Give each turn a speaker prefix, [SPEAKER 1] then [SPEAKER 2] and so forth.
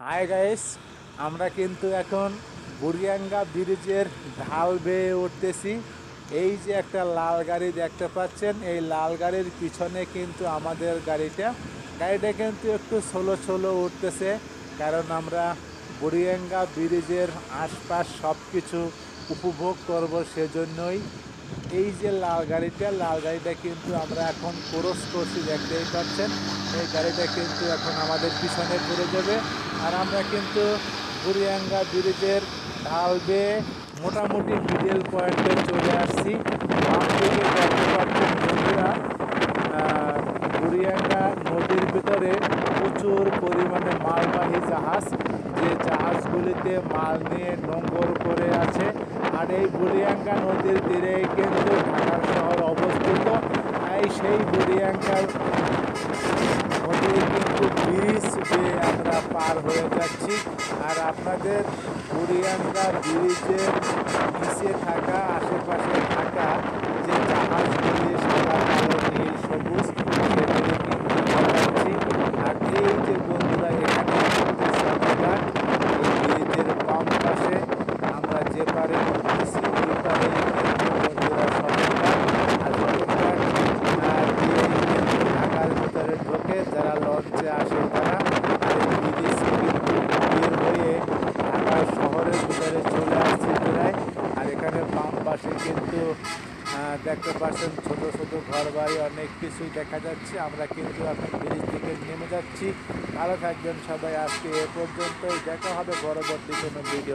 [SPEAKER 1] Hi guys আমরা কিন্তু এখন বুড়িয়াঙ্গা ব্রিজের ঢাল বেয়ে উঠতেছি। এই যে একটা লাল গাড়ি দেখতে পাচ্ছেন, এই লাল গাড়ির পিছনে কিন্তু আমাদের গাড়িটা। গাড়িটা কিন্তু একটু ছোলো ছোলো উঠতেছে, কারণ আমরা বুড়িয়াঙ্গা ব্রিজের আশপাশ সব কিছু উপভোগ করব সেজন্যই। এই যে লাল গাড়িটা লাল গাড়িটা কিন্তু আমরা এখন ক্রস করছি, দেখতেই পাচ্ছেন। এই গাড়িটা কিন্তু এখন আমাদের পিছনে পড়ে যাবে। আর আমরা কিন্তু বুড়িয়াঙ্গা ব্রিজের ঢাল বেয়ে মোটামুটি মিডল পয়েন্টে চলে আসছি। বুড়িয়াঙ্গা নদীর ভিতরে প্রচুর পরিমাণে মালবাহী জাহাজ। যে জাহাজগুলিতে মাল নিয়ে নোঙ্গর করে আর এই বুড়িয়াঙ্গা নদীর তীরে কিন্তু ঢাকার শহর অবস্থিত। তাই সেই বুড়িয়াঙ্গার নদীর কিন্তু ব্রিজ দিয়ে আমরা পার হয়ে যাচ্ছি। আর আপনাদের বুড়িয়াঙ্গা ব্রিজের নিচে থাকা আশেপাশে থাকা যে জাহাজগুলি সাদা কালো নীল সবুজ সেগুলি কিন্তু দেখাচ্ছি আর এই যে বন্ধুরা এখানে কিন্তু সন্ধ্যা এই ব্রিজের বাম পাশে আমরা যে পারে উঠতেছি এই পারে কিন্তু বন্ধুরা সন্ধ্যা আর সন্ধ্যা দিয়ে কিন্তু ঢাকার ভিতরে ঢোকে যারা লঞ্চে আসে তারা বিদেশ বের হয়ে ঢাকা শহরের ভিতরে চলে আসছে প্রায়। আর এখানে বাম পাশে কিন্তু দেখতে পাচ্ছেন ছোট ছোট ঘর বাড়ি অনেক কিছুই দেখা যাচ্ছে। আমরা কিন্তু এখন ব্রিজ থেকে নেমে যাচ্ছি। ভালো থাকবেন সবাই, আজকে এ পর্যন্তই। দেখা হবে পরবর্তী কোনো ভিডিও